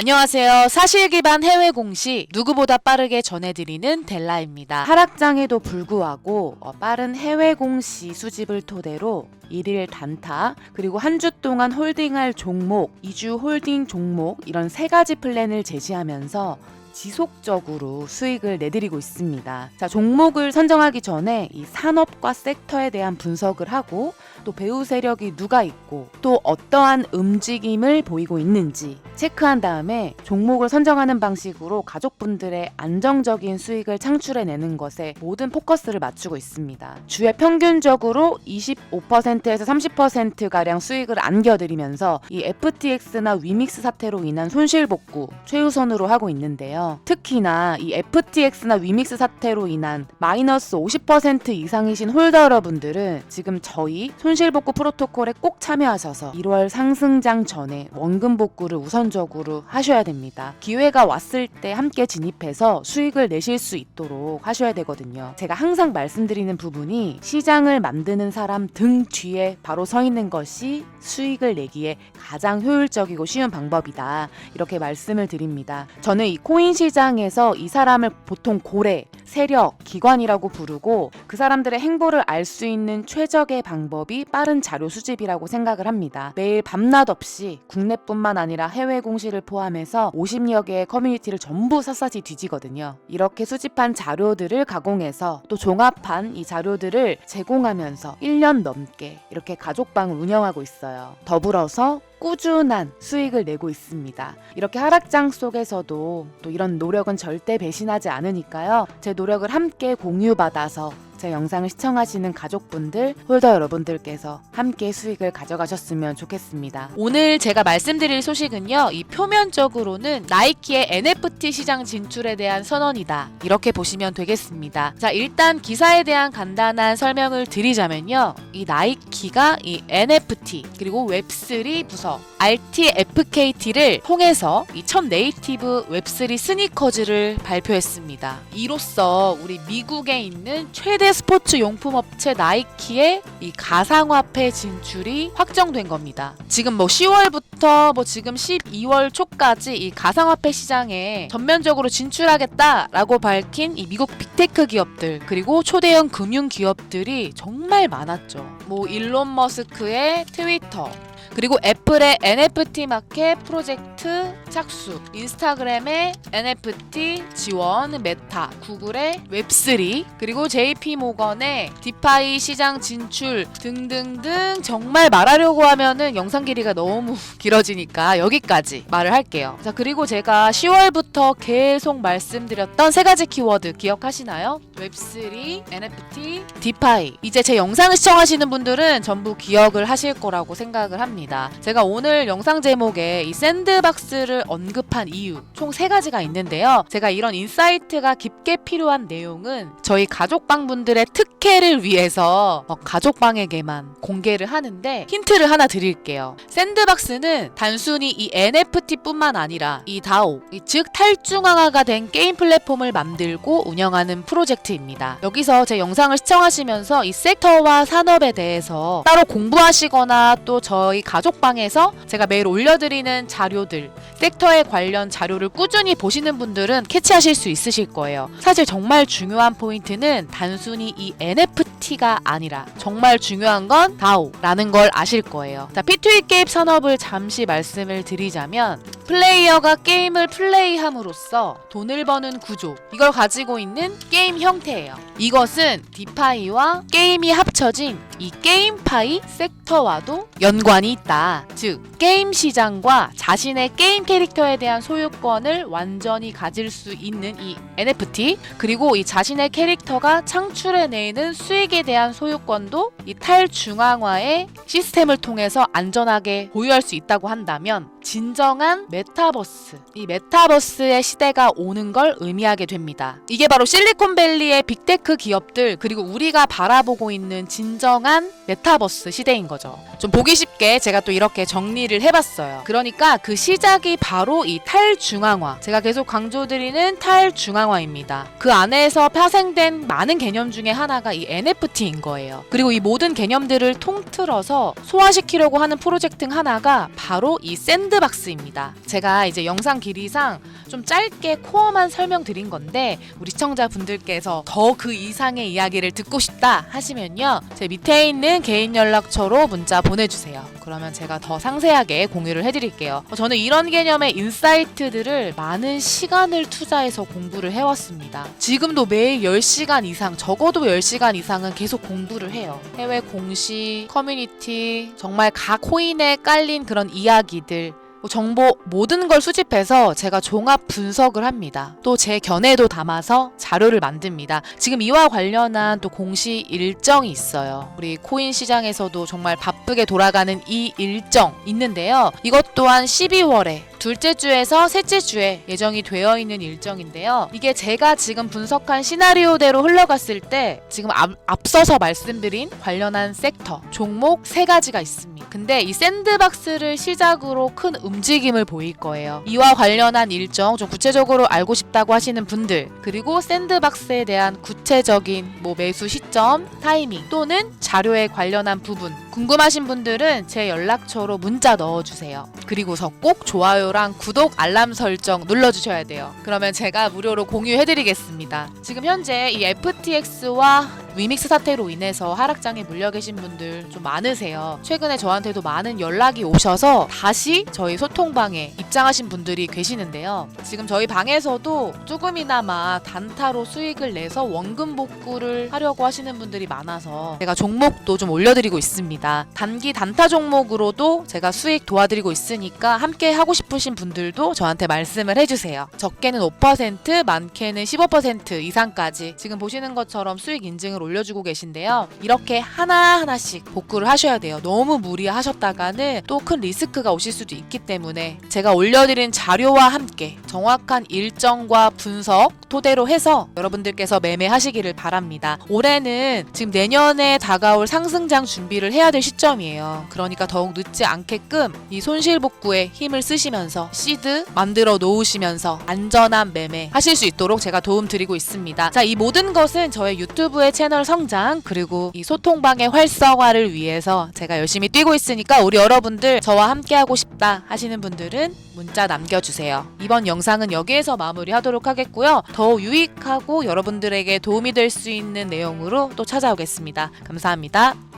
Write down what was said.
안녕하세요. 사실 기반 해외 공시 누구보다 빠르게 전해드리는 델라입니다. 하락장에도 불구하고 어, 빠른 해외 공시 수집을 토대로 일일 단타 그리고 한 주 동안 홀딩할 종목, 2주 홀딩 종목 이런 세 가지 플랜을 제시하면서 지속적으로 수익을 내드리고 있습니다. 자, 종목을 선정하기 전에 이 산업과 섹터에 대한 분석을 하고 또 배후 세력이 누가 있고 또 어떠한 움직임을 보이고 있는지 체크한 다음에 종목을 선정하는 방식으로 가족분들의 안정적인 수익을 창출해내는 것에 모든 포커스를 맞추고 있습니다. 주에 평균적으로 25%에서 30%가량 수익을 안겨드리면서 이 FTX나 위믹스 사태로 인한 손실 복구 최우선으로 하고 있는데요. 특히나 이 FTX나 위믹스 사태로 인한 마이너스 50% 이상이신 홀더 여러분들은 지금 저희 손실 복구 프로토콜에 꼭 참여하셔서 1월 상승장 전에 원금 복구를 우선적으로 하셔야 됩니다. 기회가 왔을 때 함께 진입해서 수익을 내실 수 있도록 하셔야 되거든요. 제가 항상 말씀드리는 부분이 시장을 만드는 사람 등 뒤에 바로 서 있는 것이 수익을 내기에 가장 효율적이고 쉬운 방법이다. 이렇게 말씀을 드립니다. 저는 이 코인 시장에서 이 사람을 보통 고래, 세력, 기관이라고 부르고 그 사람들의 행보를 알 수 있는 최적의 방법이 빠른 자료 수집이라고 생각을 합니다. 매일 밤낮 없이 국내뿐만 아니라 해외 공시를 포함해서 50여 개의 커뮤니티를 전부 샅샅이 뒤지거든요. 이렇게 수집한 자료들을 가공해서 또 종합한 이 자료들을 제공하면서 1년 넘게 이렇게 가족방을 운영하고 있어요. 더불어서 꾸준한 수익을 내고 있습니다. 이렇게 하락장 속에서도 또 이런 노력은 절대 배신하지 않으니까요. 제 노력을 함께 공유받아서 제 영상을 시청하시는 가족분들, 홀더 여러분들께서 함께 수익을 가져가셨으면 좋겠습니다. 오늘 제가 말씀드릴 소식은요, 이 표면적으로는 나이키의 NFT 시장 진출에 대한 선언이다. 이렇게 보시면 되겠습니다. 자, 일단 기사에 대한 간단한 설명을 드리자면요, 이 나이키가 이 NFT 그리고 웹3 부서 RTFKT를 통해서 이 첫 네이티브 웹3 스니커즈를 발표했습니다. 이로써 우리 미국에 있는 최대 스포츠 용품 업체 나이키의 이 가상화폐 진출이 확정된 겁니다. 지금 뭐 10월부터 뭐 지금 12월 초까지 이 가상화폐 시장에 전면적으로 진출하겠다라고 밝힌 이 미국 빅테크 기업들 그리고 초대형 금융 기업들이 정말 많았죠. 뭐 일론 머스크의 트위터 그리고 애플의 NFT 마켓 프로젝트 착수, 인스타그램의 NFT 지원, 메타, 구글의 웹3, 그리고 JP 모건의 디파이 시장 진출 등등등 정말 말하려고 하면은 영상 길이가 너무 길어지니까 여기까지 말을 할게요. 자, 그리고 제가 10월부터 계속 말씀드렸던 세 가지 키워드 기억하시나요? 웹3, NFT, 디파이. 이제 제 영상을 시청하시는 분들은 전부 기억을 하실 거라고 생각을 합니다. 제가 오늘 영상 제목에 이 샌드박스를 언급한 이유 총 세 가지가 있는데요. 제가 이런 인사이트가 깊게 필요한 내용은 저희 가족방 분들의 특혜를 위해서 어, 가족방에게만 공개를 하는데 힌트를 하나 드릴게요. 샌드박스는 단순히 이 NFT뿐만 아니라 이 DAO, 이 즉 탈중앙화가 된 게임 플랫폼을 만들고 운영하는 프로젝트입니다. 여기서 제 영상을 시청하시면서 이 섹터와 산업에 대해서 따로 공부하시거나 또 저희 가족방에서 제가 매일 올려드리는 자료들, 섹터에 관련 자료를 꾸준히 보시는 분들은 캐치하실 수 있으실 거예요. 사실 정말 중요한 포인트는 단순히 이 NFT가 아니라 정말 중요한 건 DAO라는 걸 아실 거예요. 자, P2E 게임 산업을 잠시 말씀을 드리자면 플레이어가 게임을 플레이함으로써 돈을 버는 구조 이걸 가지고 있는 게임 형태예요. 이것은 디파이와 게임이 합쳐진 이 게임파이 섹터와도 연관이 있다. 즉 게임 시장과 자신의 게임 캐릭터에 대한 소유권을 완전히 가질 수 있는 이 NFT 그리고 이 자신의 캐릭터가 창출해내는 수익에 대한 소유권도 이 탈중앙화의 시스템을 통해서 안전하게 보유할 수 있다고 한다면 진정한 메타버스 이 메타버스의 시대가 오는 걸 의미하게 됩니다. 이게 바로 실리콘밸리의 빅테크 기업들 그리고 우리가 바라보고 있는 진정한 메타버스 시대인 거죠. 좀 보기 쉽게 제가 또 이렇게 정리를 해봤어요. 그러니까 그 시작이 바로 이 탈중앙화. 제가 계속 강조드리는 탈중앙화입니다. 그 안에서 파생된 많은 개념 중에 하나가 이 NFT인 거예요. 그리고 이 모든 개념들을 통틀어서 소화시키려고 하는 프로젝트 중 하나가 바로 이 샌드 샌드박스입니다. 제가 이제 영상 길이상 좀 짧게 코어만 설명드린 건데 우리 시청자분들께서 더 그 이상의 이야기를 듣고 싶다 하시면요. 제 밑에 있는 개인 연락처로 문자 보내주세요. 그러면 제가 더 상세하게 공유를 해드릴게요. 어, 저는 이런 개념의 인사이트들을 많은 시간을 투자해서 공부를 해왔습니다. 지금도 매일 10시간 이상, 적어도 10시간 이상은 계속 공부를 해요. 해외 공시, 커뮤니티, 정말 각 코인에 깔린 그런 이야기들, 뭐 정보 모든 걸 수집해서 제가 종합 분석을 합니다. 또 제 견해도 담아서 자료를 만듭니다. 지금 이와 관련한 또 공시 일정이 있어요. 우리 코인 시장에서도 정말 바쁘게 돌아가는 이 일정 있는데요. 이것 또한 12월에 둘째 주에서 셋째 주에 예정이 되어 있는 일정인데요. 이게 제가 지금 분석한 시나리오대로 흘러갔을 때 지금 앞, 앞서서 말씀드린 관련한 섹터, 종목 세 가지가 있습니다. 근데 이 샌드박스를 시작으로 큰 움직임을 보일 거예요. 이와 관련한 일정 좀 구체적으로 알고 싶다고 하시는 분들, 그리고 샌드박스에 대한 구체적인 뭐 매수 시점, 타이밍 또는 자료에 관련한 부분 궁금하신 분들은 제 연락처로 문자 넣어주세요. 그리고서 꼭 좋아요 랑 구독, 알람 설정 눌러주셔야 돼요. 그러면 제가 무료로 공유해드리겠습니다. 지금 현재 이 FTX와 위믹스 사태로 인해서 하락장에 물려 계신 분들 좀 많으세요. 최근에 저한테도 많은 연락이 오셔서 다시 저희 소통방에 입장하신 분들이 계시는데요. 지금 저희 방에서도 조금이나마 단타로 수익을 내서 원금 복구를 하려고 하시는 분들이 많아서 제가 종목도 좀 올려드리고 있습니다. 단기 단타 종목으로도 제가 수익 도와드리고 있으니까 함께 하고 싶으신 분들도 저한테 말씀을 해주세요. 적게는 5%, 많게는 15% 이상까지 지금 보시는 것처럼 수익 인증 을 올려주고 계신데요. 이렇게 하나하나씩 복구를 하셔야 돼요. 너무 무리하셨다가는 또 큰 리스크가 오실 수도 있기 때문에 제가 올려드린 자료와 함께 정확한 일정과 분석 토대로 해서 여러분들께서 매매하시기를 바랍니다. 올해는 지금 내년에 다가올 상승장 준비를 해야 될 시점이에요. 그러니까 더욱 늦지 않게끔 이 손실 복구에 힘을 쓰시면서 시드 만들어 놓으시면서 안전한 매매 하실 수 있도록 제가 도움 드리고 있습니다. 자, 이 모든 것은 저의 유튜브의 채널 성장 그리고 이 소통방의 활성화를 위해서 제가 열심히 뛰고 있으니까 우리 여러분들 저와 함께 하고 싶다 하시는 분들은 문자 남겨주세요. 이번 영상은 여기에서 마무리하도록 하겠고요. 더 유익하고 여러분들에게 도움이 될 수 있는 내용으로 또 찾아오겠습니다. 감사합니다.